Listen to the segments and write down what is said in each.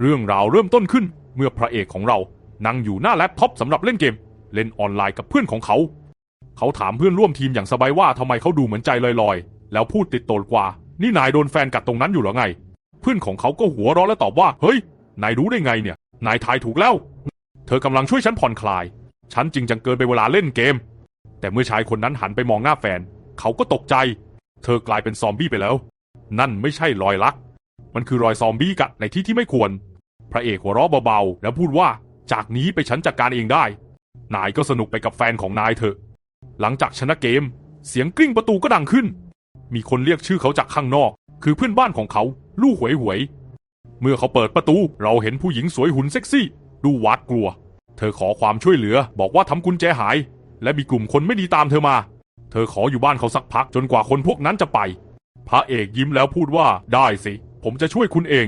เรื่องราวเริ่มต้นขึ้นเมื่อพระเอกของเรานั่งอยู่หน้าแล็ปท็อปสำหรับเล่นเกม เล่นออนไลน์กับเพื่อนของเขา เขาถามเพื่อนร่วมทีมอย่างสบายว่าทำไมเขาดูเหมือนใจลอยๆ แล้วพูดติดโตนกว่า นี่นายโดนแฟนกัดตรงนั้นอยู่หรอไง เพื่อนของเขาก็หัวเราะและตอบว่า เฮ้ย นายรู้ได้ไงเนี่ย นายทายถูกแล้ว เธอกำลังช่วยฉันผ่อนคลาย ฉันจริงจังเกินไปเวลาเล่นเกม แต่เมื่อชายคนนั้นหันไปมองหน้าแฟน เขาก็ตกใจ เธอกลายเป็นซอมบี้ไปแล้ว นั่นไม่ใช่รอยลัก มันคือรอยซอมบี้กัดในที่ที่ไม่ควร พระเอกหัวเราะเบาๆ แล้วพูดว่าจากนี้ไปฉันจัดการเองได้ นายก็สนุกไปกับแฟนของนายเถอะ หลังจากชนะเกม เสียงกริ้งประตูก็ดังขึ้น มีคนเรียกชื่อเขาจากข้างนอก คือเพื่อนบ้านของเขา ลู่หวยหวย เมื่อเขาเปิดประตูเราเห็นผู้หญิงสวยหุ่นเซ็กซี่ ดูหวาดกลัว เธอขอความช่วยเหลือ บอกว่าทำกุญแจหาย และมีกลุ่มคนไม่ดีตามเธอมา เธอขออยู่บ้านเขาสักพักจนกว่าคนพวกนั้นจะไป พระเอกยิ้มแล้วพูดว่าได้สิ ผมจะช่วยคุณเอง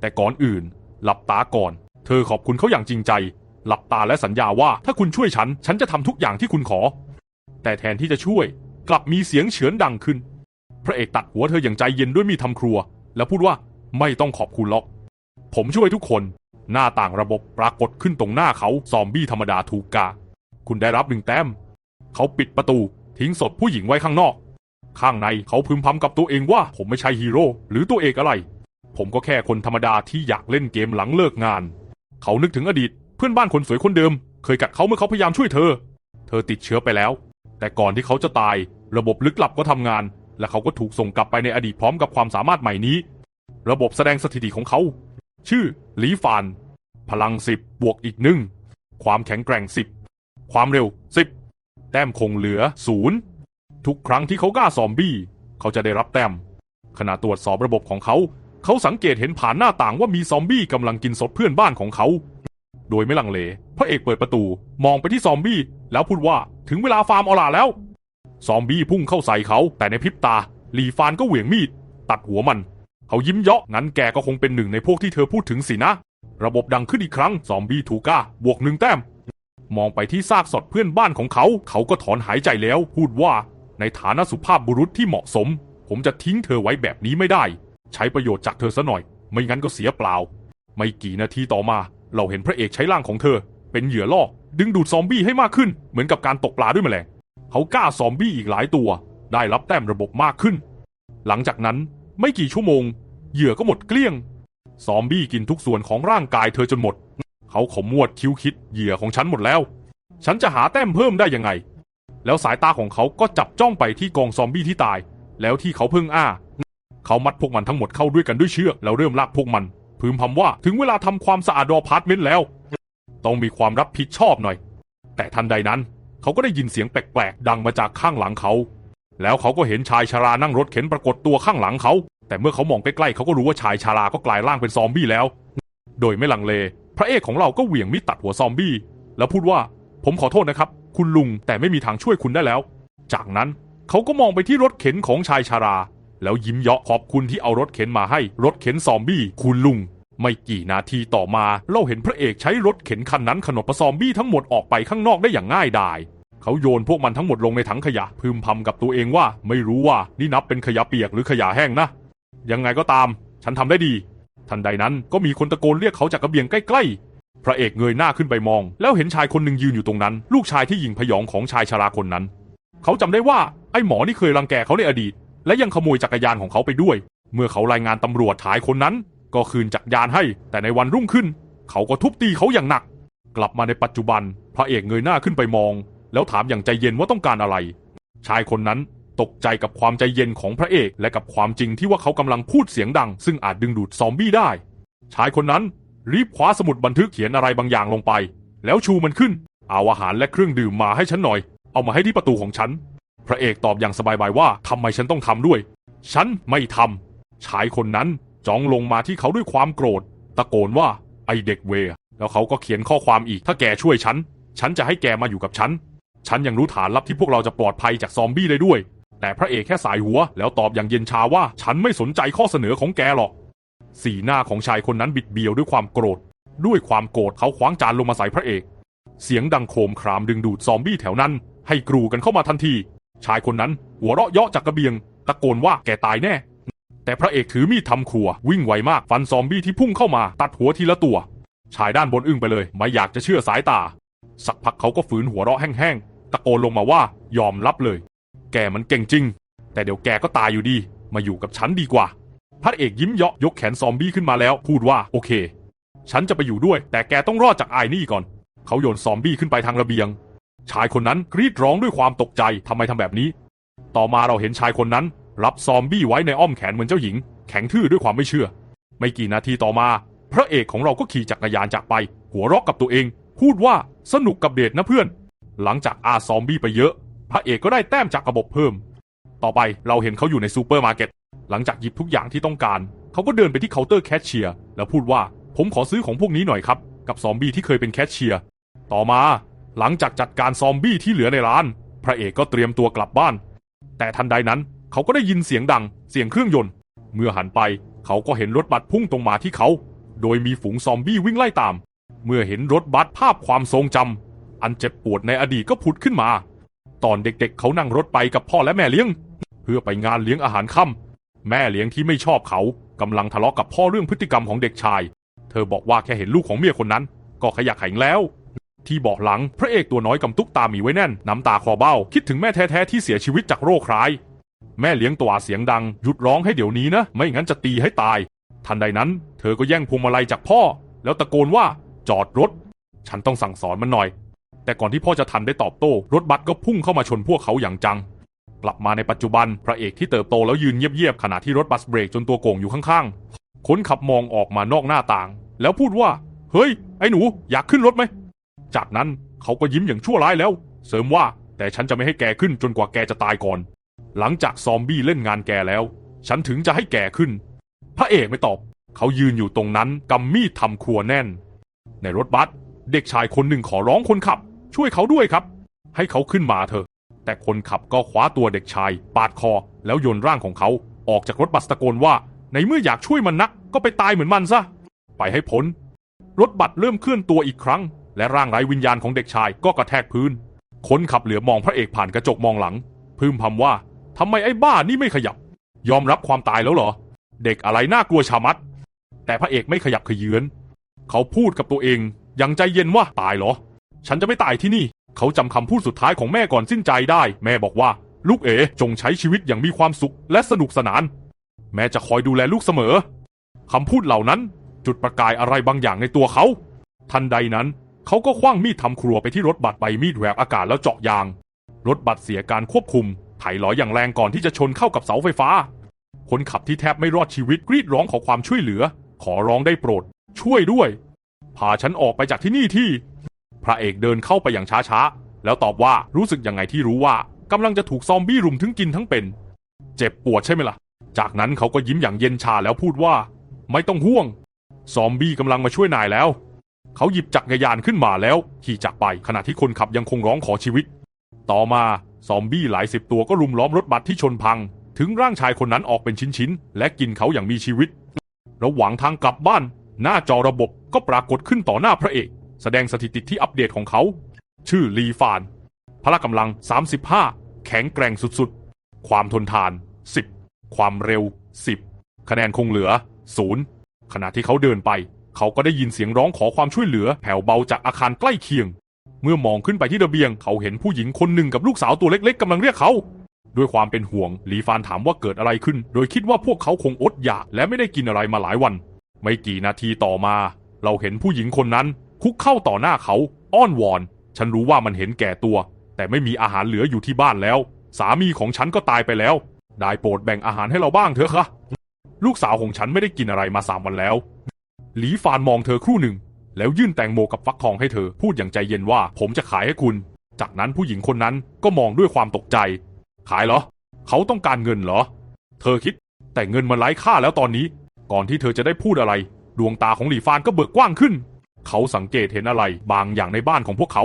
แต่ก่อนอื่น หลับตาก่อน เธอขอบคุณเขาอย่างจริงใจ หลับตาและสัญญาว่าถ้าคุณช่วยฉัน ฉันจะทำทุกอย่างที่คุณขอ แต่แทนที่จะช่วย กลับมีเสียงเฉือนดังขึ้น พระเอกตัดหัวเธออย่างใจเย็นด้วยมีดทำครัว แล้วพูดว่าไม่ต้องขอบคุณหรอก ผมช่วยทุกคน หน้าต่างระบบปรากฏขึ้นตรงหน้าเขาซอมบี้ธรรมดาถูกกา คุณได้รับหนึ่งแต้ม เขาปิดประตู ทิ้งศพผู้หญิงไว้ข้างนอก ข้างในเขาพึมพำกับตัวเองว่าผมไม่ใช่ฮีโร่หรือตัวเอกอะไร ผมก็แค่คนธรรมดาที่อยากเล่นเกมหลังเลิกงาน เขานึกถึงอดีตเพื่อนบ้านคนสวยคนเดิม เคยกัดเขาเมื่อเขาพยายามช่วยเธอ เธอติดเชื้อไปแล้ว แต่ก่อนที่เขาจะตาย ระบบลึกลับก็ทำงาน และเขาก็ถูกส่งกลับไปในอดีตพร้อมกับความสามารถใหม่นี้ ระบบแสดงสถิติของเขา ชื่อหลีฟาน พลัง10บบวกอีกหนึ่งความแข็งแกร่ง10ความเร็ว10แต้มคงเหลือ0ทุกครั้งที่เขากล้าซอมบี้ เขาจะได้รับแต้มขณะตรวจสอบระบบของเขา เขาสังเกตเห็นผ่านหน้าต่างว่ามีซอมบี้กำลังกินศพเพื่อนบ้านของเขา โดยไม่ลังเล พระเอกเปิดประตูมองไปที่ซอมบี้แล้วพูดว่าถึงเวลาฟาร์มอลาแล้ว ซอมบี้พุ่งเข้าใส่เขาแต่ในพริบตาลีฟานก็เหวี่ยงมีด ตัดหัวมัน เขายิ้มเยาะงั้นแกก็คงเป็นหนึ่งในพวกที่เธอพูดถึงสินะ ระบบดังขึ้นอีกครั้งซอมบี้ถูกก้าบวกหนึ่งแต้ม มองไปที่ซากศพเพื่อนบ้านของเขา เขาก็ถอนหายใจแล้ว พูดว่าในฐานะสุภาพบุรุษที่เหมาะสม ผมจะทิ้งเธอไว้แบบนี้ไม่ได้ ใช้ประโยชน์จากเธอซะหน่อย ไม่งั้นก็เสียเปล่า ไม่กี่นาทีต่อมา เราเห็นพระเอกใช้ร่างของเธอ เป็นเหยื่อล่อ ดึงดูดซอมบี้ให้มากขึ้น เหมือนกับการตกปลาด้วยแมลง เขากล้าซอมบี้อีกหลายตัว ได้รับแต้มระบบมากขึ้น หลังจากนั้นไม่กี่ชั่วโมง เหยื่อก็หมดเกลี้ยง ซอมบี้กินทุกส่วนของร่างกายเธอจนหมด เขาขมวดคิ้วคิดเหยื่อของฉันหมดแล้ว ฉันจะหาแต้มเพิ่มได้ยังไง แล้วสายตาของเขาก็จับจ้องไปที่กองซอมบี้ที่ตาย แล้วที่เขาเพิ่งอ้า เขามัดพวกมันทั้งหมดเข้าด้วยกันด้วยเชือกแล้วเริ่มลากพวกมัน พึมพำว่าถึงเวลาทำความสะอาดดอพาร์ตเมนต์แล้ว ต้องมีความรับผิดชอบหน่อย แต่ทันใดนั้น เขาก็ได้ยินเสียงแปลกๆดังมาจากข้างหลังเขา แล้วเขาก็เห็นชายชารานั่งรถเข็นปรากฏตัวข้างหลังเขา แต่เมื่อเขามองใกล้ๆเขาก็รู้ว่าชายชาราก็กลายร่างเป็นซอมบี้แล้ว โดยไม่ลังเล พระเอกของเราก็เหวี่ยงมีดตัดหัวซอมบี้ แล้วพูดว่าผมขอโทษนะครับ คุณลุงแต่ไม่มีทางช่วยคุณได้แล้ว จากนั้นเขาก็มองไปที่รถเข็นของชายชารา แล้วยิ้มเยาะขอบคุณที่เอารถเข็นมาให้รถเข็นซอมบี้คุณลุง ไม่กี่นาทีต่อมาเราเห็นพระเอกใช้รถเข็นคันนั้นขนปะซอมบี้ทั้งหมดออกไปข้างนอกได้อย่างง่ายดายเขาโยนพวกมันทั้งหมดลงในถังขยะพึมพำกับตัวเองว่า ไม่รู้ว่านี่นับเป็นขยะเปียกหรือขยะแห้งนะ ยังไงก็ตาม ฉันทำได้ดี ทันใดนั้นก็มีคนตะโกนเรียกเขาจากกระเบียงใกล้ๆ พระเอกเงยหน้าขึ้นไปมอง แล้วเห็นชายคนหนึ่งยืนอยู่ตรงนั้น ลูกชายที่หญิงพยองของชายชราคนนั้น เขาจำได้ว่าไอ้หมอนี่เคยรังแกเขาในอดีต และยังขโมยจักรยานของเขาไปด้วย เมื่อเขารายงานตำรวจชายคนนั้น ก็คืนจักรยานให้ แต่ในวันรุ่งขึ้น เขาก็ทุบตีเขาอย่างหนัก กลับมาในปัจจุบัน พระเอกเงยหน้าขึ้นไปมอง แล้วถามอย่างใจเย็นว่าต้องการอะไร ชายคนนั้นตกใจกับความใจเย็นของพระเอกและกับความจริงที่ว่าเขากำลังพูดเสียงดัง ซึ่งอาจดึงดูดซอมบี้ได้ ชายคนนั้นรีบคว้าสมุดบันทึกเขียนอะไรบางอย่างลงไป แล้วชูมันขึ้น เอาอาหารและเครื่องดื่มมาให้ฉันหน่อย เอามาให้ที่ประตูของฉัน พระเอกตอบอย่างสบายๆว่าทำไมฉันต้องทำด้วย ฉันไม่ทำชายคนนั้นจ้องลงมาที่เขาด้วยความโกรธ ตะโกนว่าไอเด็กเวรแล้วเขาก็เขียนข้อความอีกถ้าแกช่วยฉัน ฉันจะให้แกมาอยู่กับฉัน ฉันยังรู้ฐานลับที่พวกเราจะปลอดภัยจากซอมบี้ได้ด้วย แต่พระเอกแค่สายหัว แล้วตอบอย่างเย็นชาว่า ฉันไม่สนใจข้อเสนอของแกหรอก สีหน้าของชายคนนั้นบิดเบี้ยวด้วยความโกรธ ด้วยความโกรธเขาคว้างจานลงมาใส่พระเอก เสียงดังโครมครามดึงดูดซอมบี้แถวนั้น ให้กรูกันเข้ามาทันที ชายคนนั้นหัวเราะเยาะจากกระเบียง ตะโกนว่าแกตายแน่ แต่พระเอกถือมีดทำครัว วิ่งไวมากฟันซอมบี้ที่พุ่งเข้ามา ตัดหัวทีละตัว ชายด้านบนอึ้งไปเลย ไม่อยากจะเชื่อสายตา สักพักเขาก็ฝืนหัวเราะแห้งๆตะโกนลงมาว่ายอมรับเลย แกมันเก่งจริง แต่เดี๋ยวแกก็ตายอยู่ดี มาอยู่กับฉันดีกว่า พระเอกยิ้มเยาะยกแขนซอมบี้ขึ้นมาแล้ว พูดว่าโอเค ฉันจะไปอยู่ด้วย แต่แกต้องรอดจากไอ้นี่ก่อน เขาโยนซอมบี้ขึ้นไปทางระเบียง ชายคนนั้นกรีดร้องด้วยความตกใจทำไมทำแบบนี้ ต่อมาเราเห็นชายคนนั้น รับซอมบี้ไว้ในอ้อมแขนเหมือนเจ้าหญิง แข็งทื่อด้วยความไม่เชื่อ ไม่กี่นาทีต่อมา พระเอกของเราก็ขี่จักรยานจากไป หัวเราะกับตัวเอง พูดว่าสนุกกับเดทนะเพื่อน หลังจากอาซอมบี้ไปเยอะ พระเอกก็ได้แต้มจากระบบเพิ่ม ต่อไปเราเห็นเขาอยู่ในซูเปอร์มาร์เก็ตหลังจากหยิบทุกอย่างที่ต้องการ เขาก็เดินไปที่เคาน์เตอร์แคชเชียร์แล้วพูดว่าผมขอซื้อของพวกนี้หน่อยครับ กับซอมบี้ที่เคยเป็นแคชเชียร์ ต่อมา หลังจากจัดการซอมบี้ที่เหลือในร้าน พระเอกก็เตรียมตัวกลับบ้าน แต่ทันใดนั้นเขาก็ได้ยินเสียงดัง เสียงเครื่องยนต์ เมื่อหันไปเขาก็เห็นรถบัสพุ่งตรงมาที่เขา โดยมีฝูงซอมบี้วิ่งไล่ตาม เมื่อเห็นรถบัสภาพความทรงจำอันเจ็บปวดในอดีตก็ผุดขึ้นมา ตอนเด็กๆเขานั่งรถไปกับพ่อและแม่เลี้ยง เพื่อไปงานเลี้ยงอาหารค่ำแม่เลี้ยงที่ไม่ชอบเขากำลังทะเลาะกับพ่อเรื่องพฤติกรรมของเด็กชาย เธอบอกว่าแค่เห็นลูกของเมียคนนั้น ก็ขยะแข็งแล้ว ที่เบาะหลังพระเอกตัวน้อยกำตุกตามีไว้แน่น น้ำตาคอเบ้า คิดถึงแม่แท้ๆที่เสียชีวิตจากโรคร้าย แม่เลี้ยงตัวเสียงดัง หยุดร้องให้เดี๋ยวนี้นะ ไม่งั้นจะตีให้ตาย ทันใดนั้น เธอก็แย่งพวงมาลัยจากพ่อ แล้วตะโกนว่าจอดรถ ฉันต้องสั่งสอนมันหน่อย แต่ก่อนที่พ่อจะทันได้ตอบโต้ รถบัสก็พุ่งเข้ามาชนพวกเขาอย่างจัง กลับมาในปัจจุบันพระเอกที่เติบโตแล้วยืนเงียบๆขณะที่รถบัสเบรกจนตัวโก่งอยู่ข้างๆคนขับมองออกมานอกหน้าต่าง แล้วพูดว่า เฮ้ย ไอ้หนูอยากขึ้นรถไหม จากนั้นเขาก็ยิ้มอย่างชั่วร้ายแล้ว เสริมว่าแต่ฉันจะไม่ให้แกขึ้นจนกว่าแกจะตายก่อน หลังจากซอมบี้เล่นงานแกแล้ว ฉันถึงจะให้แกขึ้น พระเอกไม่ตอบ เขายืนอยู่ตรงนั้นกำมีดทำครัวแน่น ในรถบัสเด็กชายคนหนึ่งขอร้องคนขับ ช่วยเขาด้วยครับ ให้เขาขึ้นมาเถอะ แต่คนขับก็คว้าตัวเด็กชาย ปาดคอ แล้วโยนร่างของเขาออกจากรถบัสตะโกนว่า ในเมื่ออยากช่วยมันนัก ก็ไปตายเหมือนมันซะไปให้พ้นรถบัสเริ่มเคลื่อนตัวอีกครั้ง และร่างไร้วิญญาณของเด็กชายก็กระแทกพื้น คนขับเหลือมองพระเอกผ่านกระจกมองหลัง พึมพำว่าทำไมไอ้บ้านี่ไม่ขยับ ยอมรับความตายแล้วเหรอ เด็กอะไรน่ากลัวชามัด แต่พระเอกไม่ขยับขยืนเขาพูดกับตัวเองอย่างใจเย็นว่าตายเหรอ ฉันจะไม่ตายที่นี่ เขาจำคำพูดสุดท้ายของแม่ก่อนสิ้นใจได้ แม่บอกว่าลูกเอ๋จงใช้ชีวิตอย่างมีความสุขและสนุกสนาน แม่จะคอยดูแลลูกเสมอคำพูดเหล่านั้นจุดประกายอะไรบางอย่างในตัวเขา ทันใดนั้น เขาก็คว้างมีดทำครัวไปที่รถบัสใบมีดแหวกอากาศแล้วเจาะยาง รถบัสเสียการควบคุมไถลอยอย่างแรงก่อนที่จะชนเข้ากับเสาไฟฟ้า คนขับที่แทบไม่รอดชีวิตกรีดร้องขอความช่วยเหลือ ขอร้องได้โปรด ช่วยด้วย พาฉันออกไปจากที่นี่ที่ พระเอกเดินเข้าไปอย่างช้าๆ แล้วตอบว่ารู้สึกยังไงที่รู้ว่ากำลังจะถูกซอมบี้รุมถึงกินทั้งเป็น เจ็บปวดใช่ไหมล่ะ จากนั้นเขาก็ยิ้มอย่างเย็นชาแล้วพูดว่า ไม่ต้องห่วง ซอมบี้กำลังมาช่วยนายแล้ว เขาหยิบจักรยานขึ้นมาแล้วขี่จากไปขณะที่คนขับยังคงร้องขอชีวิต ต่อมาซอมบี้หลายสิบตัวก็รุมล้อมรถบัสที่ชนพัง ถึงร่างชายคนนั้นออกเป็นชิ้นๆและกินเขาอย่างมีชีวิต ระหว่างทางกลับบ้าน หน้าจอระบบก็ปรากฏขึ้นต่อหน้าพระเอก แสดงสถิติที่อัปเดตของเขา ชื่อลีฟาน พละกำลัง 35 แข็งแกร่งสุดๆ ความทนทาน 10 ความเร็ว 10 คะแนนคงเหลือ 0 ขณะที่เขาเดินไป เขาก็ได้ยินเสียงร้องขอความช่วยเหลือแผ่วเบาจากอาคารใกล้เคียง เมื่อมองขึ้นไปที่ระเบียง เขาเห็นผู้หญิงคนหนึ่งกับลูกสาวตัวเล็กๆกำลังเรียกเขา ด้วยความเป็นห่วงลีฟานถามว่าเกิดอะไรขึ้น โดยคิดว่าพวกเขาคงอดอยากและไม่ได้กินอะไรมาหลายวัน ไม่กี่นาทีต่อมา เราเห็นผู้หญิงคนนั้น คุกเข้าต่อหน้าเขา อ้อนวอน ฉันรู้ว่ามันเห็นแก่ตัว แต่ไม่มีอาหารเหลืออยู่ที่บ้านแล้ว สามีของฉันก็ตายไปแล้ว ได้โปรดแบ่งอาหารให้เราบ้างเถอะค่ะลูกสาวของฉันไม่ได้กินอะไรมาสามวันแล้ว หลีฟานมองเธอครู่หนึ่ง แล้วยื่นแตงโมกับฟักทองให้เธอ พูดอย่างใจเย็นว่า ผมจะขายให้คุณ จากนั้นผู้หญิงคนนั้นก็มองด้วยความตกใจ ขายเหรอ เขาต้องการเงินเหรอ เธอคิด แต่เงินมันไร้ค่าแล้วตอนนี้ ก่อนที่เธอจะได้พูดอะไร ดวงตาของหลีฟานก็เบิกกว้างขึ้น เขาสังเกตเห็นอะไร บางอย่างในบ้านของพวกเขา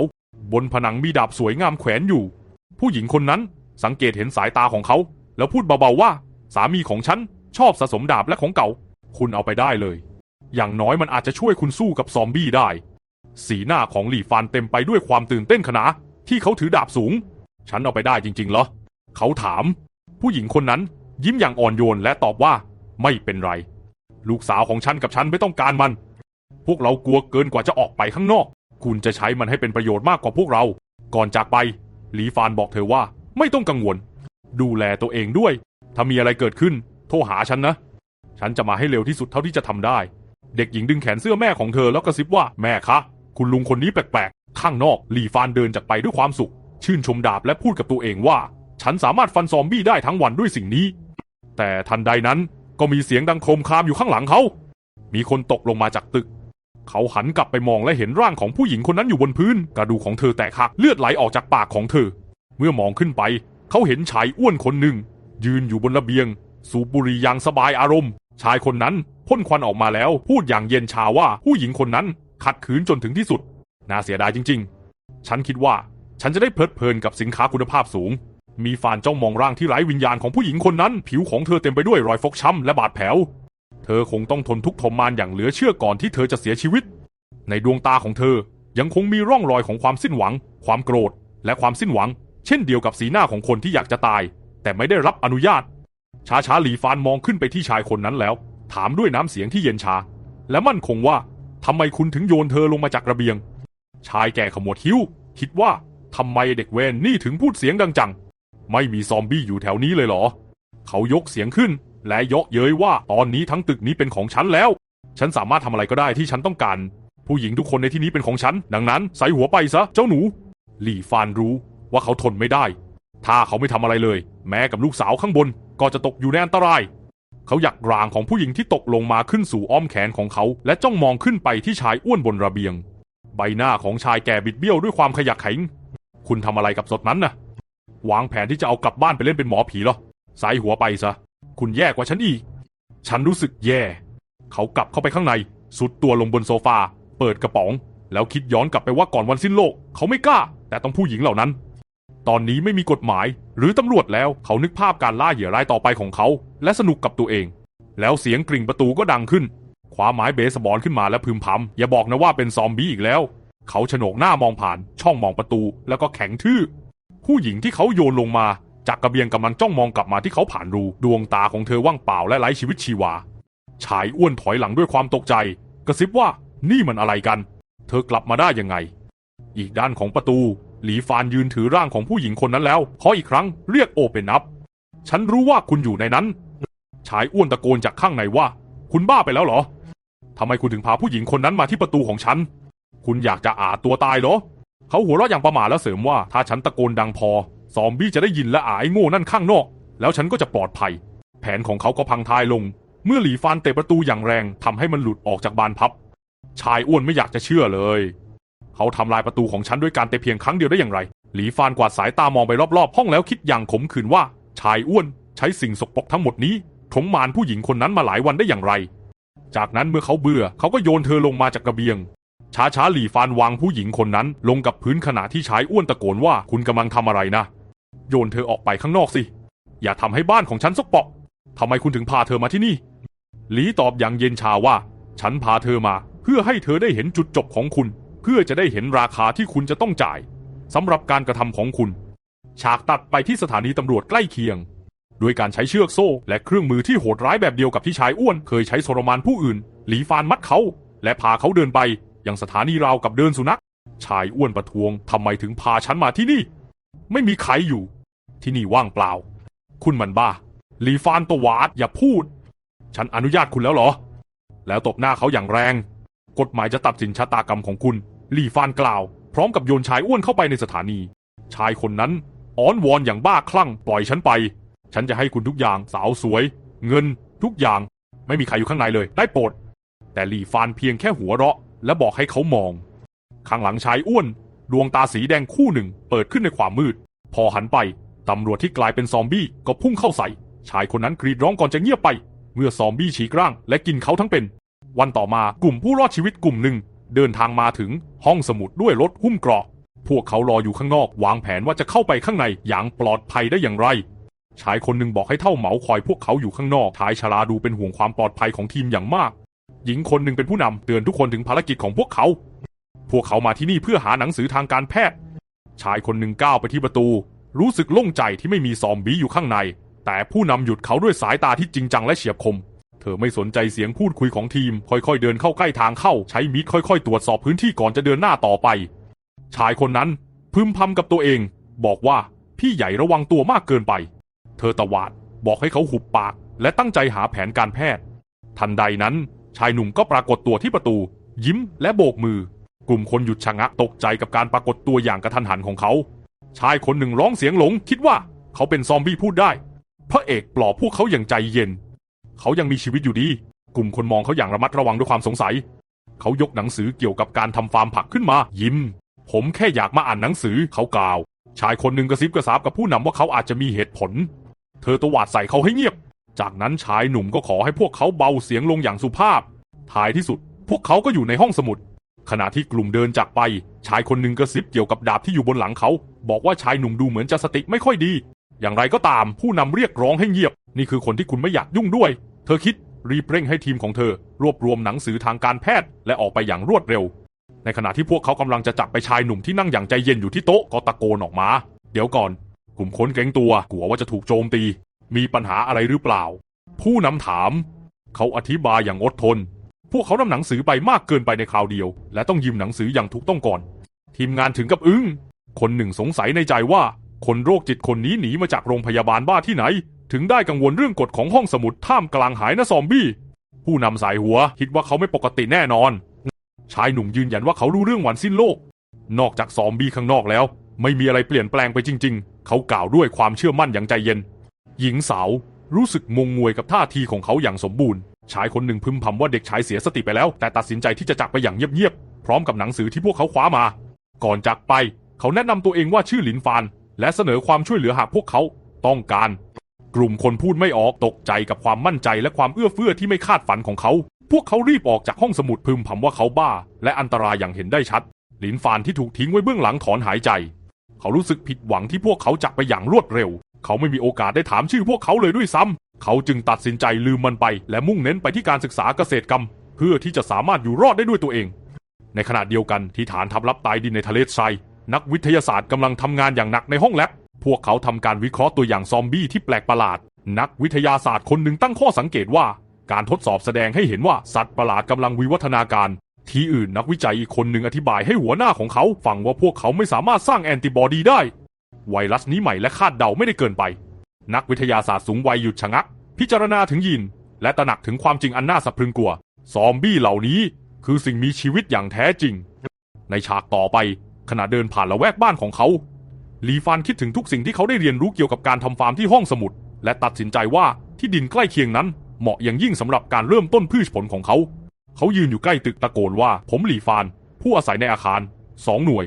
บนผนังมีดาบสวยงามแขวนอยู่ ผู้หญิงคนนั้นสังเกตเห็นสายตาของเขา แล้วพูดเบาๆว่า สามีของฉันชอบสะสมดาบและของเก่า คุณเอาไปได้เลย อย่างน้อยมันอาจจะช่วยคุณสู้กับซอมบี้ได้ สีหน้าของหลี่ฟานเต็มไปด้วยความตื่นเต้นขนาที่เขาถือดาบสูง ฉันเอาไปได้จริงๆเหรอ เขาถาม ผู้หญิงคนนั้นยิ้มอย่างอ่อนโยนและตอบว่า ไม่เป็นไร ลูกสาวของฉันกับฉันไม่ต้องการมัน พวกเรากลัวเกินกว่าจะออกไปข้างนอก คุณจะใช้มันให้เป็นประโยชน์มากกว่าพวกเรา ก่อนจากไป หลีฟานบอกเธอว่า ไม่ต้องกังวล ดูแลตัวเองด้วย ถ้ามีอะไรเกิดขึ้น โทรหาฉันนะ ฉันจะมาให้เร็วที่สุดเท่าที่จะทำได้ เด็กหญิงดึงแขนเสื้อแม่ของเธอแล้วกระซิบว่าแม่คะ คุณลุงคนนี้แปลกๆ ข้างนอกลีฟานเดินจากไปด้วยความสุข ชื่นชมดาบและพูดกับตัวเองว่า ฉันสามารถฟันซอมบี้ได้ทั้งวันด้วยสิ่งนี้ แต่ทันใดนั้นก็มีเสียงดังโครมครามอยู่ข้างหลังเขา มีคนตกลงมาจากตึก เขาหันกลับไปมองและเห็นร่างของผู้หญิงคนนั้นอยู่บนพื้น กระดูกของเธอแตกหักเลือดไหลออกจากปากของเธอ เมื่อมองขึ้นไป เขาเห็นชายอ้วนคนหนึ่ง ยืนอยู่บนระเบียง สูบบุหรี่อย่างสบายอารมณ์ ชายคนนั้นพ่นควันออกมาแล้วพูดอย่างเย็นชาว่าผู้หญิงคนนั้นขัดขืนจนถึงที่สุด น่าเสียดายจริง ๆ ฉันคิดว่าฉันจะได้เพลิดเพลินกับสินค้าคุณภาพสูง มีฟานจ้องมองร่างที่ไร้วิญญาณของผู้หญิงคนนั้น ผิวของเธอเต็มไปด้วยรอยฟกช้ำและบาดแผล เธอคงต้องทนทุกข์ทรมานอย่างเหลือเชื่อก่อนที่เธอจะเสียชีวิต ในดวงตาของเธอยังคงมีร่องรอยของความสิ้นหวัง ความโกรธ และความสิ้นหวัง เช่นเดียวกับสีหน้าของคนที่อยากจะตาย แต่ไม่ได้รับอนุญาต ช้าช้าหลีฟานมองขึ้นไปที่ชายคนนั้นแล้ว ถามด้วยน้ำเสียงที่เย็นชา และมั่นคงว่าทำไมคุณถึงโยนเธอลงมาจากระเบียง ชายแก่ขมวดคิ้ว คิดว่าทำไมเด็กเวนนี่ถึงพูดเสียงดังจัง ไม่มีซอมบี้อยู่แถวนี้เลยเหรอ เขายกเสียงขึ้น และเยาะเย้ยว่าตอนนี้ทั้งตึกนี้เป็นของฉันแล้ว ฉันสามารถทำอะไรก็ได้ที่ฉันต้องการ ผู้หญิงทุกคนในที่นี้เป็นของฉัน ดังนั้นใส่หัวไปซะเจ้าหนู หลี่ฟานรู้ว่าเขาทนไม่ได้ ถ้าเขาไม่ทำอะไรเลย แม้กับลูกสาวข้างบน ก็จะตกอยู่ในอันตราย เขาอยากรางของผู้หญิงที่ตกลงมาขึ้นสู่อ้อมแขนของเขา และจ้องมองขึ้นไปที่ชายอ้วนบนระเบียง ใบหน้าของชายแก่บิดเบี้ยวด้วยความขยักแข็งคุณทำอะไรกับศพนั้นนะวางแผนที่จะเอากลับบ้านไปเล่นเป็นหมอผีเหรอใส่หัวไปซะ คุณแย่กว่าฉันอีก ฉันรู้สึกแย่ เขากลับเข้าไปข้างใน สุดตัวลงบนโซฟา เปิดกระป๋อง แล้วคิดย้อนกลับไปว่าก่อนวันสิ้นโลก เขาไม่กล้า แต่ต้องผู้หญิงเหล่านั้น ตอนนี้ไม่มีกฎหมาย หรือตำรวจแล้วเขานึกภาพการล่าเหยื่อรายต่อไปของเขา และสนุกกับตัวเอง แล้วเสียงกริ่งประตูก็ดังขึ้นคว้าไม้เบสบอลขึ้นมาและพึมพำอย่าบอกนะว่าเป็นซอมบี้อีกแล้ว เขาโฉนกหน้ามองผ่าน ช่องมองประตูแล้วก็แข็งทื่อ ผู้หญิงที่เขาโยนลงมา จากกระเบียงกำลังจ้องมองกลับมาที่เขาผ่านรู ดวงตาของเธอว่างเปล่าและไร้ชีวิตชีวา ชายอ้วนถอยหลังด้วยความตกใจ กระซิบว่านี่มันอะไรกัน เธอกลับมาได้ยังไง อีกด้านของประตู หลีฟานยืนถือร่างของผู้หญิงคนนั้นแล้วขออีกครั้งเรียกโอเปนอัพฉันรู้ว่าคุณอยู่ในนั้น ชายอ้วนตะโกนจากข้างในว่า คุณบ้าไปแล้วเหรอทำไมคุณถึงพาผู้หญิงคนนั้นมาที่ประตูของฉัน คุณอยากจะอาตัวตายเหรอ เขาหัวเราะอย่างประหม่าแล้วเสริมว่าถ้าฉันตะโกนดังพอ ซอมบี้จะได้ยินและอายโง่นั่นข้างนอก แล้วฉันก็จะปลอดภัย แผนของเขาก็พังทายลง เมื่อหลีฟานเตะประตูอย่างแรงทำให้มันหลุดออกจากบานพับ ชายอ้วนไม่อยากจะเชื่อเลย เขาทำลายประตูของฉันด้วยการเตะเพียงครั้งเดียวได้อย่างไร หลีฟานกวาดสายตามองไปรอบๆ ห้องแล้วคิดอย่างขมขื่นว่า ชายอ้วนใช้สิ่งสกปรกทั้งหมดนี้ถมมานผู้หญิงคนนั้นมาหลายวันได้อย่างไร จากนั้นเมื่อเขาเบื่อเขาก็โยนเธอลงมาจากกระเบียงช้าช้าๆหลีฟานวางผู้หญิงคนนั้น ลงกับพื้นขณะที่ชายอ้วนตะโกนว่าคุณกำลังทำอะไรนะ โยนเธอออกไปข้างนอกสิ อย่าทำให้บ้านของฉันสกปรกทำไมคุณถึงพาเธอมาที่นี่ หลีตอบอย่างเย็นชาว่า ฉันพาเธอมา เพื่อให้เธอได้เห็นจุดจบของคุณ เพื่อจะได้เห็นราคาที่คุณจะต้องจ่ายสำหรับการกระทำของคุณ ฉากตัดไปที่สถานีตำรวจใกล้เคียงโดยการใช้เชือกโซ่ และเครื่องมือที่โหดร้ายแบบเดียวกับที่ชายอ้วนเคยใช้ทรมานผู้อื่น หลีฟานมัดเขา และพาเขาเดินไปยังสถานีราวกับเดินสุนัข ชายอ้วนประท้วงทำไมถึงพาฉันมาที่นี่ ไม่มีใครอยู่ ที่นี่ว่างเปล่า คุณมันบ้าหลีฟานตวาดอย่าพูด ฉันอนุญาตคุณแล้วเหรอ แล้วตบหน้าเขาอย่างแรง กฎหมายจะตัดสินชะตากรรมของคุณ ลีฟานกล่าว พร้อมกับโยนชายอ้วนเข้าไปในสถานี ชายคนนั้นอ้อนวอนอย่างบ้าคลั่งปล่อยฉันไป ฉันจะให้คุณทุกอย่างสาวสวย เงินทุกอย่าง ไม่มีใครอยู่ข้างในเลยได้โปรด แต่หลีฟานเพียงแค่หัวเราะ และบอกให้เขามอง ข้างหลังชายอ้วน ดวงตาสีแดงคู่หนึ่งเปิดขึ้นในความมืด พอหันไปตำรวจที่กลายเป็นซอมบี้ก็พุ่งเข้าใส่ ชายคนนั้นกรีดร้องก่อนจะเงียบไป เมื่อซอมบี้ฉีกร่างและกินเขาทั้งเป็น วันต่อมากลุ่มผู้รอดชีวิตกลุ่มหนึ่ง เดินทางมาถึงห้องสมุดด้วยรถหุ้มเกราะ พวกเขารออยู่ข้างนอกวางแผนว่าจะเข้าไปข้างในอย่างปลอดภัยได้อย่างไร ชายคนหนึ่งบอกให้เท่าเหมาคอยพวกเขาอยู่ข้างนอกชายชราดูเป็นห่วงความปลอดภัยของทีมอย่างมาก หญิงคนหนึ่งเป็นผู้นำเตือนทุกคนถึงภารกิจของพวกเขา พวกเขามาที่นี่เพื่อหาหนังสือทางการแพทย์ ชายคนหนึ่งก้าวไปที่ประตู รู้สึกโล่งใจที่ไม่มีซอมบี้อยู่ข้างใน แต่ผู้นำหยุดเขาด้วยสายตาที่จริงจังและเฉียบคม เธอไม่สนใจเสียงพูดคุยของทีม ค่อยๆเดินเข้าใกล้ทางเข้าใช้มีดค่อยๆ ตรวจสอบพื้นที่ก่อนจะเดินหน้าต่อไป ชายคนนั้นพึมพำกับตัวเอง บอกว่าพี่ใหญ่ระวังตัวมากเกินไป เธอตะวาดบอกให้เขาหุบปาก และตั้งใจหาแผนการแพทย์ ทันใดนั้น ชายหนุ่มก็ปรากฏตัวที่ประตู ยิ้มและโบกมือ กลุ่มคนหยุดชะงักตกใจกับการปรากฏตัวอย่างกระทันหันของเขา ชายคนหนึ่งร้องเสียงหลง คิดว่าเขาเป็นซอมบี้พูดได้ พระเอกปลอบพวกเขาอย่างใจเย็น เขายังมีชีวิตอยู่ดี กลุ่มคนมองเขาอย่างระมัดระวังด้วยความสงสัย เขายกหนังสือเกี่ยวกับการทำฟาร์มผักขึ้นมา ยิ้ม ผมแค่อยากมาอ่านหนังสือเขากล่าว ชายคนหนึ่งกระซิบกระซาบกับผู้นำว่าเขาอาจจะมีเหตุผล เธอตวาดใส่เขาให้เงียบ จากนั้นชายหนุ่มก็ขอให้พวกเขาเบาเสียงลงอย่างสุภาพ ท้ายที่สุด พวกเขาก็อยู่ในห้องสมุด ขณะที่กลุ่มเดินจากไป ชายคนหนึ่งกระซิบเกี่ยวกับดาบที่อยู่บนหลังเขา บอกว่าชายหนุ่มดูเหมือนจะสติไม่ค่อยดี อย่างไรก็ตามผู้นำเรียกร้องให้เงียบ นี่คือคนที่คุณไม่อยากยุ่งด้วย เธอคิดรีบเร่งให้ทีมของเธอ รวบรวมหนังสือทางการแพทย์ และออกไปอย่างรวดเร็ว ในขณะที่พวกเขากำลังจะจับไปชายหนุ่มที่นั่งอย่างใจเย็นอยู่ที่โต๊ะก็ตะโกนออกมา เดี๋ยวก่อน กลุ่มคนเกรงตัวกลัวว่าจะถูกโจมตี มีปัญหาอะไรหรือเปล่า ผู้นำถาม เขาอธิบายอย่างอดทน พวกเขานำหนังสือไปมากเกินไปในคราวเดียว และต้องยืมหนังสืออย่างถูกต้องก่อน ทีมงานถึงกับอึ้งคนหนึ่งสงสัยในใจว่า คนโรคจิตคนนี้หนีมาจากโรงพยาบาลบ้าที่ไหน ถึงได้กังวลเรื่องกฎของห้องสมุดท่ามกลางหายนะซอมบี้ ผู้นำสายหัวคิดว่าเขาไม่ปกติแน่นอน ชายหนุ่มยืนยันว่าเขารู้เรื่องวันสิ้นโลก นอกจากซอมบี้ข้างนอกแล้ว ไม่มีอะไรเปลี่ยนแปลงไปจริง ๆ เขากล่าวด้วยความเชื่อมั่นอย่างใจเย็น หญิงสาวรู้สึกงงงวยกับท่าทีของเขาอย่างสมบูรณ์ ชายคนหนึ่งพึมพำว่าเด็กชายเสียสติไปแล้ว แต่ตัดสินใจที่จะจากไปอย่างเงียบๆ พร้อมกับหนังสือที่พวกเขาคว้ามา ก่อนจากไป เขาแนะนำตัวเองว่าชื่อหลินฟาน และเสนอความช่วยเหลือหากพวกเขาต้องการ กลุ่มคนพูดไม่ออกตกใจกับความมั่นใจและความเอื้อเฟื้อที่ไม่คาดฝันของเขา พวกเขารีบออกจากห้องสมุดพึมพำว่าเขาบ้า และอันตรายอย่างเห็นได้ชัด หลินฟานที่ถูกทิ้งไว้เบื้องหลังถอนหายใจ เขารู้สึกผิดหวังที่พวกเขาจากไปอย่างรวดเร็ว เขาไม่มีโอกาสได้ถามชื่อพวกเขาเลยด้วยซ้ำเขาจึงตัดสินใจลืมมันไป และมุ่งเน้นไปที่การศึกษาเกษตรกรรม เพื่อที่จะสามารถอยู่รอดได้ด้วยตัวเอง ในขณะเดียวกันที่ฐานทัพลับใต้ดินในทะเลทราย นักวิทยาศาสตร์กำลังทำงานอย่างหนักในห้องแลบ พวกเขาทำการวิเคราะห์ตัวอย่างซอมบี้ที่แปลกประหลาด นักวิทยาศาสตร์คนหนึ่งตั้งข้อสังเกตว่า การทดสอบแสดงให้เห็นว่าสัตว์ประหลาดกำลังวิวัฒนาการ ที่อื่นนักวิจัยอีกคนหนึ่งอธิบายให้หัวหน้าของเขาฟังว่าพวกเขาไม่สามารถสร้างแอนติบอดีได้ ไวรัสนี้ใหม่และคาดเดาไม่ได้เกินไป นักวิทยาศาสตร์สูงวัยหยุดชะงัก พิจารณาถึงยินและตระหนักถึงความจริงอันน่าสะพรึงกลัว ซอมบี้เหล่านี้คือสิ่งมีชีวิตอย่างแท้จริง ในฉากต่อไป ขณะเดินผ่านละแวกบ้านของเขาลีฟานคิดถึงทุกสิ่งที่เขาได้เรียนรู้เกี่ยวกับการทำฟาร์มที่ห้องสมุด และตัดสินใจว่าที่ดินใกล้เคียงนั้น เหมาะอย่างยิ่งสำหรับการเริ่มต้นพืชผลของเขา เขายืนอยู่ใกล้ตึกตะโกนว่า ผมหลีฟาน ผู้อาศัยในอาคาร 2 หน่วย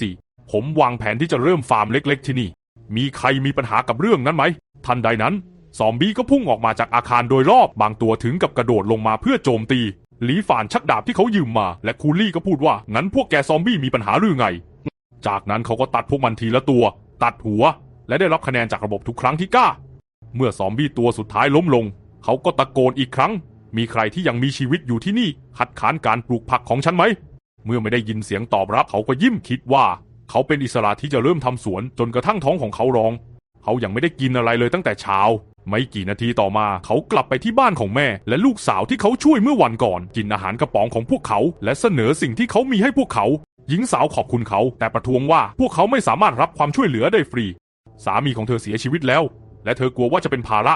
704 ผมวางแผนที่จะเริ่มฟาร์มเล็ก ๆ ที่นี่ มีใครมีปัญหากับเรื่องนั้นไหม ทันใดนั้น ซอมบี้ก็พุ่งออกมาจากอาคารโดยรอบบางตัวถึงกับกระโดดลงมาเพื่อโจมตี หลีฟานชักดาบที่เขายืมมา และคูลี่ก็พูดว่า งั้นพวกแกซอมบี้มีปัญหาหรือไง จากนั้นเขาก็ตัดพวกมันทีละตัว ตัดหัว และได้รับคะแนนจากระบบทุกครั้งที่กล้า เมื่อซอมบี้ตัวสุดท้ายล้มลง เขาก็ตะโกนอีกครั้ง มีใครที่ยังมีชีวิตอยู่ที่นี่คัดค้านการปลูกผักของฉันไหม เมื่อไม่ได้ยินเสียงตอบรับเขาก็ยิ้มคิดว่า เขาเป็นอิสระที่จะเริ่มทำสวนจนกระทั่งท้องของเขาร้อง เขายังไม่ได้กินอะไรเลยตั้งแต่เช้า ไม่กี่นาทีต่อมาเขากลับไปที่บ้านของแม่ และลูกสาวที่เขาช่วยเมื่อวันก่อน กินอาหารกระป๋องของพวกเขา และเสนอสิ่งที่เขามีให้พวกเขา หญิงสาวขอบคุณเขา แต่ประท้วงว่าพวกเขาไม่สามารถรับความช่วยเหลือได้ฟรี สามีของเธอเสียชีวิตแล้ว และเธอกลัวว่าจะเป็นภาระ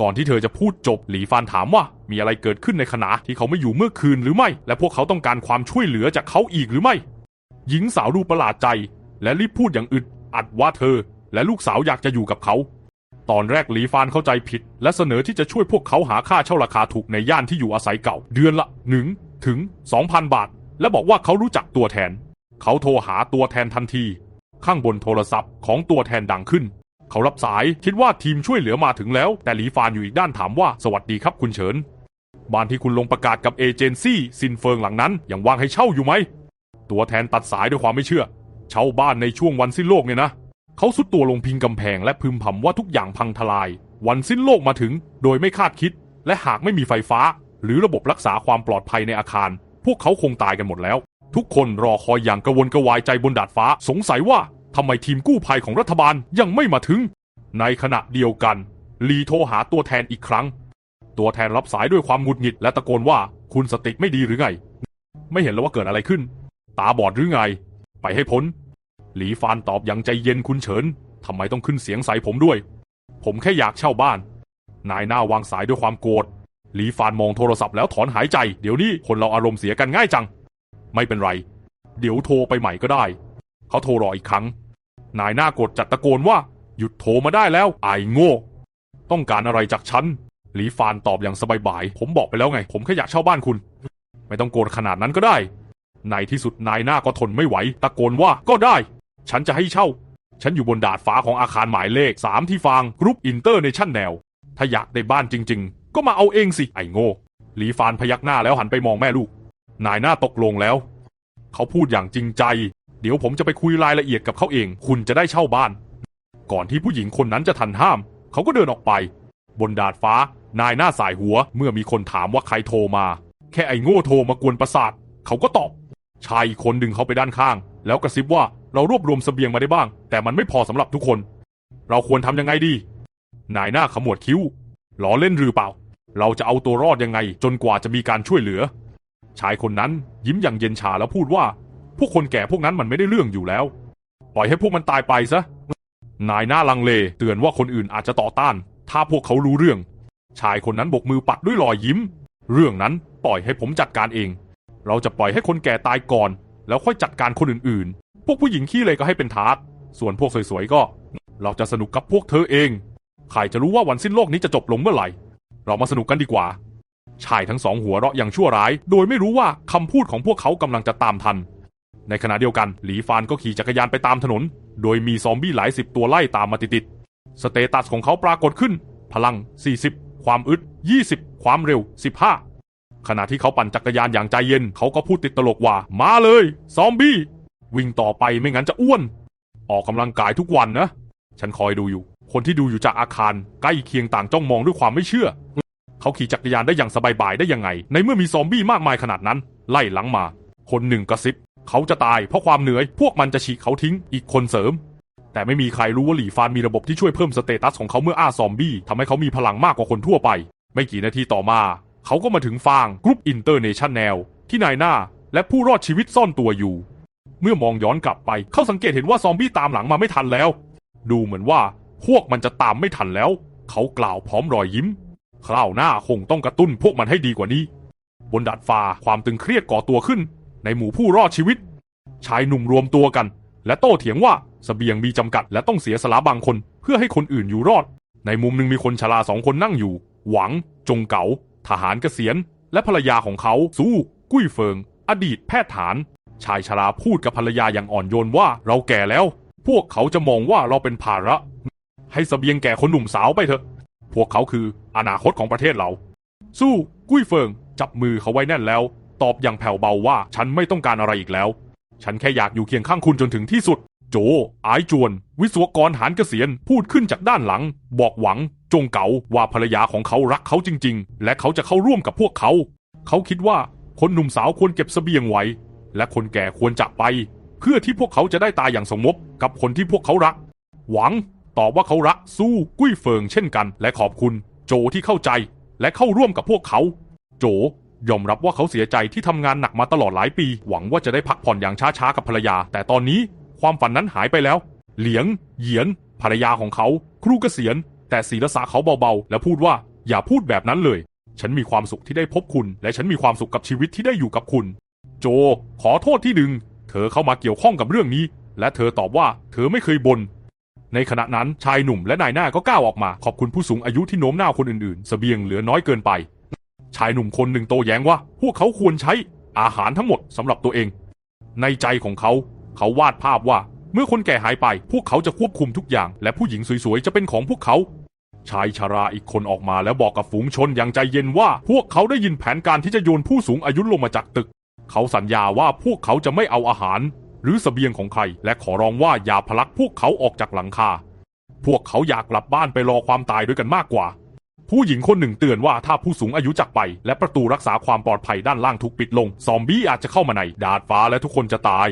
ก่อนที่เธอจะพูดจบหลีฟานถามว่า มีอะไรเกิดขึ้นในขณะที่เขาไม่อยู่เมื่อคืนหรือไม่ และพวกเขาต้องการความช่วยเหลือจากเขาอีกหรือไม่ หญิงสาวดูประหลาดใจ และรีบพูดอย่างอึดอัดว่าเธอ และลูกสาวอยากจะอยู่กับเขา ตอนแรกหลีฟานเข้าใจผิด และเสนอที่จะช่วยพวกเขาหาค่าเช่าราคาถูกในย่านที่อยู่อาศัยเก่า เดือนละหนึ่งถึงสองพันบาท และบอกว่าเขารู้จักตัวแทน เขาโทรหาตัวแทนทันที ข้างบนโทรศัพท์ของตัวแทนดังขึ้น เขารับสายคิดว่าทีมช่วยเหลือมาถึงแล้ว แต่หลีฟานอยู่อีกด้านถามว่าสวัสดีครับคุณเฉินบ้านที่คุณลงประกาศกับเอเจนซี่ซินเฟิงหลังนั้นยังว่างให้เช่าอยู่ไหมตัวแทนตัดสายด้วยความไม่เชื่อ เช่าบ้านในช่วงวันสิ้นโลกเนี่ยนะ เขาสุดตัวลงพิงกำแพงและพึมพำว่าทุกอย่างพังทลาย วันสิ้นโลกมาถึง โดยไม่คาดคิด และหากไม่มีไฟฟ้า หรือระบบรักษาความปลอดภัยในอาคาร พวกเขาคงตายกันหมดแล้ว ทุกคนรอคอยอย่างกระวนกระวายใจบนดาดฟ้าสงสัยว่าทำไมทีมกู้ภัยของรัฐบาลยังไม่มาถึง ในขณะเดียวกัน ลีโทรหาตัวแทนอีกครั้ง ตัวแทนรับสายด้วยความหงุดหงิดและตะโกนว่าคุณสติไม่ดีหรือไง ไม่เห็นแล้วว่าเกิดอะไรขึ้น ตาบอดหรือไง ไปให้พ้น หลีฟานตอบอย่างใจเย็นคุณเฉินทำไมต้องขึ้นเสียงใส่ผมด้วย ผมแค่อยากเช่าบ้าน นายหน้าวางสายด้วยความโกรธหลีฟานมองโทรศัพท์แล้วถอนหายใจ เดี๋ยวนี้คนเราอารมณ์เสียกันง่ายจัง ไม่เป็นไร เดี๋ยวโทรไปใหม่ก็ได้ เขาโทรรออีกครั้ง นายหน้ากดจัดตะโกนว่า หยุดโทรมาได้แล้วไอ้โง่ ต้องการอะไรจากฉันหลีฟานตอบอย่างสบายบาย ผมบอกไปแล้วไง ผมแค่อยากเช่าบ้านคุณ ไม่ต้องโกรธขนาดนั้นก็ได้ ในที่สุดนายหน้าก็ทนไม่ไหว ตะโกนว่าก็ได้ ฉันจะให้เช่า ฉันอยู่บนดาดฟ้าของอาคารหมายเลขสามที่ฟางกรุ๊ปอินเตอร์เนชั่นแนว ถ้าอยากได้บ้านจริง ๆ ก็มาเอาเองสิ ไอ้โง่ หลีฟานพยักหน้าแล้วหันไปมองแม่ลูก นายหน้าตกลงแล้ว เขาพูดอย่างจริงใจ เดี๋ยวผมจะไปคุยรายละเอียดกับเขาเอง คุณจะได้เช่าบ้าน ก่อนที่ผู้หญิงคนนั้นจะทันห้าม เขาก็เดินออกไป บนดาดฟ้า นายหน้าสายหัว เมื่อมีคนถามว่าใครโทรมา แค่ไอ้โง่โทรมากวนประสาท เขาก็ตอบชายคนดึงเขาไปด้านข้าง แล้วกระซิบว่า เรารวบรวมเสบียงมาได้บ้าง แต่มันไม่พอสำหรับทุกคน เราควรทำยังไงดี นายหน้าขมวดคิ้วล้อเล่นหรือเปล่า เราจะเอาตัวรอดยังไง จนกว่าจะมีการช่วยเหลือ ชายคนนั้นยิ้มอย่างเย็นชาแล้วพูดว่า พวกคนแก่พวกนั้นมันไม่ได้เรื่องอยู่แล้ว ปล่อยให้พวกมันตายไปซะ นายหน้าลังเลเตือนว่าคนอื่นอาจจะต่อต้าน ถ้าพวกเขารู้เรื่อง ชายคนนั้นบกมือปัดด้วยรอยยิ้ม เรื่องนั้นปล่อยให้ผมจัดการเอง เราจะปล่อยให้คนแก่ตายก่อน แล้วค่อยจัดการคนอื่น พวกผู้หญิงขี้เลยก็ให้เป็นทาสส่วนพวกสวยๆก็ เราจะสนุกกับพวกเธอเองใครจะรู้ว่าวันสิ้นโลกนี้จะจบลงเมื่อไหร่ เรามาสนุกกันดีกว่า ชายทั้งสองหัวเราะอย่างชั่วร้าย โดยไม่รู้ว่าคำพูดของพวกเขากำลังจะตามทัน ในขณะเดียวกัน หลีฟานก็ขี่จักรยานไปตามถนน โดยมีซอมบี้หลายสิบตัวไล่ตามมาติดๆสเตตัสของเขาปรากฏขึ้น พลัง 40 ความอึด 20 ความเร็ว 15 ขณะที่เขาปั่นจักรยานอย่างใจเย็น เขาก็พูดติดตลกว่า มาเลย ซอมบี้ วิ่งต่อไปไม่งั้นจะอ้วน ออกกำลังกายทุกวันนะ ฉันคอยดูอยู่ คนที่ดูอยู่จากอาคารใกล้เคียงต่างจ้องมองด้วยความไม่เชื่อ เขาขี่จักรยานได้อย่างสบายบายได้ยังไง ในเมื่อมีซอมบี้มากมายขนาดนั้น ไล่หลังมา คนหนึ่งกระซิบ เขาจะตายเพราะความเหนื่อย พวกมันจะฉีกเขาทิ้ง อีกคนเสริม แต่ไม่มีใครรู้ว่าหลีฟานมีระบบที่ช่วยเพิ่มสเตตัสของเขาเมื่ออ้าซอมบี้ทำให้เขามีพลังมากกว่าคนทั่วไป ไม่กี่นาทีต่อมา เขาก็มาถึงฟางกรุ๊ปอินเตอร์เนชั่นแนลที่นายหน้าและผู้รอดชีวิตซ่อนตัวอยู่ เมื่อมองย้อนกลับไป เขาสังเกตเห็นว่าซอมบี้ตามหลังมาไม่ทันแล้ว ดูเหมือนว่าพวกมันจะตามไม่ทันแล้ว เขากล่าวพร้อมรอยยิ้ม คราวหน้าคงต้องกระตุ้นพวกมันให้ดีกว่านี้ บนดาดฟ้าความตึงเครียดก่อตัวขึ้น ในหมู่ผู้รอดชีวิต ชายหนุ่มรวมตัวกัน และโต้เถียงว่าสเสบียงมีจำกัดและต้องเสียสละบางคน เพื่อให้คนอื่นอยู่รอด ในมุมหนึ่งมีคนชราสองคนนั่งอยู่ หวัง จงเก๋าทหารเกษียณ และภรรยาของเขาสู้ กุ้ยเฟิง อดีตแพทย์ฐาน ชายชราพูดกับภรรยาอย่างอ่อนโยนว่าเราแก่แล้ว พวกเขาจะมองว่าเราเป็นภาระ ให้สเสบียงแก่คนหนุ่มสาวไปเถอะ พวกเขาคืออนาคตของประเทศเรา สู้กุ้ยเฟิง จับมือเขาไว้แน่นแล้ว ตอบอย่างแผ่วเบาว่าฉันไม่ต้องการอะไรอีกแล้ว ฉันแค่อยากอยู่เคียงข้างคุณจนถึงที่สุด โจอายจวน วิศวกรหารเกษียณพูดขึ้นจากด้านหลัง บอกหวัง จงเก๋าว่าภรรยาของเขารักเขาจริง ๆ และเขาจะเข้าร่วมกับพวกเขา เขาคิดว่าคนหนุ่มสาวควรเก็บสเสบียงไว้ และคนแก่ควรจากไป เพื่อที่พวกเขาจะได้ตายอย่างสงบกับคนที่พวกเขารัก หวังตอบว่าเขารักสู้กุ้ยเฟิงเช่นกัน และขอบคุณ โจที่เข้าใจ และเข้าร่วมกับพวกเขา โจยอมรับว่าเขาเสียใจที่ทำงานหนักมาตลอดหลายปี หวังว่าจะได้พักผ่อนอย่างช้าๆกับภรรยา แต่ตอนนี้ความฝันนั้นหายไปแล้ว เหลียง เหยียน ภรรยาของเขา ครูเกษียณ แต่ศีรษะเขาเบาๆ และพูดว่าอย่าพูดแบบนั้นเลย ฉันมีความสุขที่ได้พบคุณ และฉันมีความสุขกับชีวิตที่ได้อยู่กับคุณ โจขอโทษที่หนึ่ง เธอเข้ามาเกี่ยวข้องกับเรื่องนี้ และเธอตอบว่าเธอไม่เคยบน่นในขณะนั้นชายหนุ่มและนายหน้าก็ก้าวออกมา ขอบคุณผู้สูงอายุที่โน้มน้าวคนอื่นๆเสบียงเหลือน้อยเกินไป ชายหนุ่มคนหนึ่งโตแย้งว่า พวกเขาควรใช้อาหารทั้งหมดสำหรับตัวเอง ในใจของเขา เขาวาดภาพว่า เมื่อคนแก่หายไป พวกเขาจะควบคุมทุกอย่าง และผู้หญิงสวยๆจะเป็นของพวกเขา ชายชาราอีกคนออกมาแล้วบอกกับฝูงชนอย่างใจเย็นว่า พวกเขาได้ยินแผนการที่จะโยนผู้สูงอายุลงมาจากตึก เขาสัญญาว่าพวกเขาจะไม่เอาอาหาร หรือสเสบียงของใคร และขอร้องว่าอย่าพลักพวกเขาออกจากหลังคา พวกเขาอยากกลับบ้านไปรอความตายด้วยกันมากกว่า ผู้หญิงคนหนึ่งเตือนว่าถ้าผู้สูงอายุจากไป และประตูรักษาความปลอดภัยด้านล่างถูกปิดลง ซอมบี้อาจจะเข้ามาใน ดาดฟ้าและทุกคนจะตาย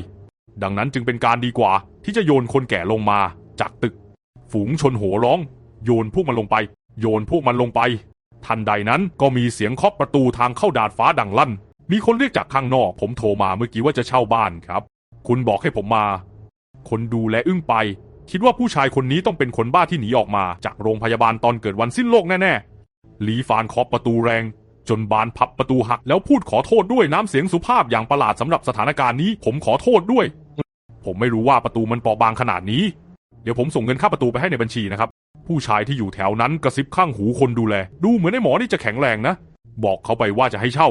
ดังนั้นจึงเป็นการดีกว่า ที่จะโยนคนแก่ลงมา จากตึก ฝูงชนโห่ร้อง โยนพวกมันลงไป โยนพวกมันลงไป ทันใดนั้นก็มีเสียงเคาะประตูทางเข้าดาดฟ้าดังลั่น มีคนเรียกจากข้างนอก ผมโทรมาเมื่อกี้ว่าจะเช่าบ้านครับ คุณบอกให้ผมมา คนดูแลอึ้งไป คิดว่าผู้ชายคนนี้ต้องเป็นคนบ้าที่หนีออกมา จากโรงพยาบาลตอนเกิดวันสิ้นโลกแน่ๆลีฟานเคาะประตูแรง จนบานพับประตูหักแล้วพูดขอโทษด้วยน้ำเสียงสุภาพอย่างประหลาดสำหรับสถานการณ์นี้ ผมขอโทษด้วย ผมไม่รู้ว่าประตูมันเปราะบางขนาดนี้ เดี๋ยวผมส่งเงินค่าประตูไปให้ในบัญชีนะครับ ผู้ชายที่อยู่แถวนั้นกระซิบข้างหูคนดูแล ดูเหมือนไอ้หมอนี่จะแข็งแรงนะ บอกเขาไปว่าจะให้เช่า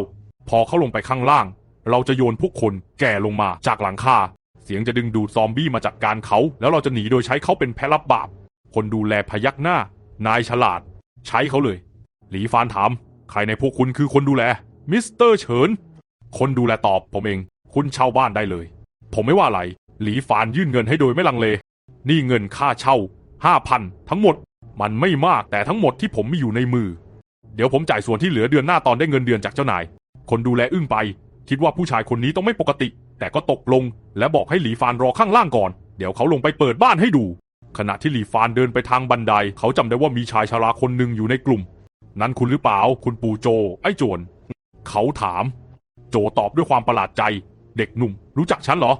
พอเขาลงไปข้างล่าง เราจะโยนพวกคนแก่ลงมาจากหลังคา เสียงจะดึงดูดซอมบี้มาจัดการเขา แล้วเราจะหนีโดยใช้เขาเป็นแพะรับบาป คนดูแลพยักหน้า นายฉลาด ใช้เขาเลย หลีฟานถาม ใครในพวกคุณคือคนดูแล มิสเตอร์เฉิน คนดูแลตอบผมเอง คุณเช่าบ้านได้เลย ผมไม่ว่าอะไร หลีฟานยื่นเงินให้โดยไม่ลังเล นี่เงินค่าเช่าห้าพันทั้งหมด มันไม่มากแต่ทั้งหมดที่ผมมีอยู่ในมือ เดี๋ยวผมจ่ายส่วนที่เหลือเดือนหน้าตอนได้เงินเดือนจากเจ้านาย คนดูแลอึ้งไป คิดว่าผู้ชายคนนี้ต้องไม่ปกติ แต่ก็ตกลง และบอกให้หลีฟานรอข้างล่างก่อน เดี๋ยวเขาลงไปเปิดบ้านให้ดู ขณะที่หลีฟานเดินไปทางบันได เขาจำได้ว่ามีชายชราคนหนึ่งอยู่ในกลุ่ม นั้นคุณหรือเปล่า คุณปู่โจ ไอ้โจรเขาถาม โจตอบด้วยความประหลาดใจ เด็กหนุ่ม รู้จักฉันเหรอ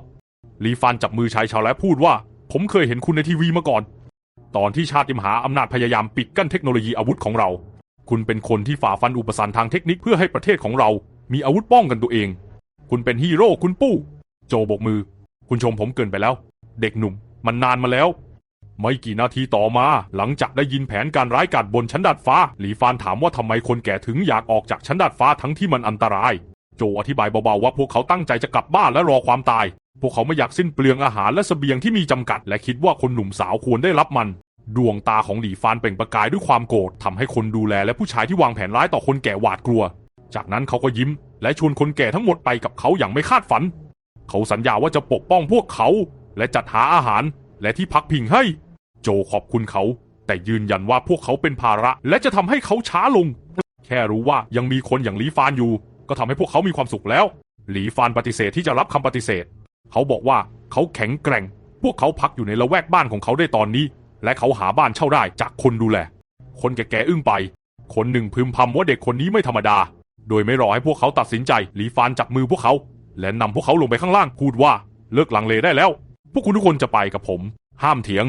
ลีฟานจับมือชายชาวและพูดว่า ผมเคยเห็นคุณในทีวีมาก่อน ตอนที่ชาติมหาอำนาจพยายามปิดกั้นเทคโนโลยีอาวุธของเรา คุณเป็นคนที่ฝ่าฟันอุปสรรคทางเทคนิคเพื่อให้ประเทศของเรา มีอาวุธป้องกันตัวเอง คุณเป็นฮีโร่คุณปู้โจโบกมือ คุณชมผมเกินไปแล้ว เด็กหนุ่ม มันนานมาแล้ว ไม่กี่นาทีต่อมา หลังจากได้ยินแผนการร้ายกาจบนชั้นดาดฟ้า หลีฟานถามว่าทำไมคนแก่ถึงอยากออกจากชั้นดาดฟ้าทั้งที่มันอันตราย โจอธิบายเบาๆว่าพวกเขาตั้งใจจะกลับบ้านและรอความตาย พวกเขาไม่อยากสิ้นเปลืองอาหารและเสบียงที่มีจำกัด และคิดว่าคนหนุ่มสาวควรได้รับมันดวงตาของหลีฟานเปล่งประกายด้วยความโกรธทำให้คนดูแลและผู้ชายที่วางแผนร้ายต่อคนแก่หวาดกลัว จากนั้นเขาก็ยิ้มและชวนคนแก่ทั้งหมดไปกับเขาอย่างไม่คาดฝัน เขาสัญญาว่าจะปกป้องพวกเขา และจัดหาอาหารและที่พักพิงให้ โจขอบคุณเขา แต่ยืนยันว่าพวกเขาเป็นภาระ และจะทำให้เขาช้าลง แค่รู้ว่ายังมีคนอย่างหลีฟานอยู่ ก็ทำให้พวกเขามีความสุขแล้ว หลีฟานปฏิเสธที่จะรับคำปฏิเสธ เขาบอกว่าเขาแข็งแกร่ง พวกเขาพักอยู่ในละแวกบ้านของเขาได้ตอนนี้ และเขาหาบ้านเช่าได้จากคนดูแล คนแก่ๆอึ้งไป คนหนึ่งพึมพำว่าเด็กคนนี้ไม่ธรรมดา โดยไม่รอให้พวกเขาตัดสินใจหลีฟานจับมือพวกเขา และนำพวกเขาลงไปข้างล่างพูดว่าเลิกลังเลได้แล้ว พวกคุณทุกคนจะไปกับผม ห้ามเถียง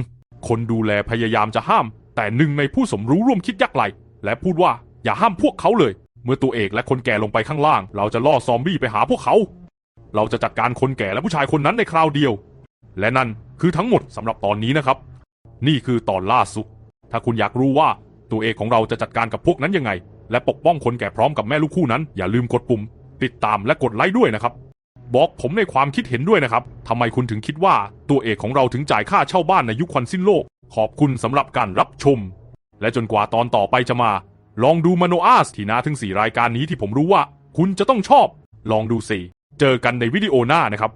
คนดูแลพยายามจะห้าม แต่หนึ่งในผู้สมรู้ร่วมคิดยักไหลและพูดว่าอย่าห้ามพวกเขาเลย เมื่อตัวเอกและคนแก่ลงไปข้างล่าง เราจะล่อซอมบี้ไปหาพวกเขา เราจะจัดการคนแก่และผู้ชายคนนั้นในคราวเดียว และนั่นคือทั้งหมดสำหรับตอนนี้นะครับ นี่คือตอนล่าสุด ถ้าคุณอยากรู้ว่าตัวเอกของเราจะจัดการกับพวกนั้นยังไง และปกป้องคนแก่พร้อมกับแม่ลูกคู่นั้น อย่าลืมกดปุ่ม ติดตามและกดไลค์ด้วยนะครับ บอกผมในความคิดเห็นด้วยนะครับทำไมคุณถึงคิดว่าตัวเอกของเราถึงจ่ายค่าเช่าบ้านในยุคควันสิ้นโลก ขอบคุณสำหรับการรับชม และจนกว่าตอนต่อไปจะมา ลองดูมโนอาสที่น่าถึง 4 รายการนี้ที่ผมรู้ว่า คุณจะต้องชอบ ลองดูสิเจอกันในวิดีโอหน้านะครับ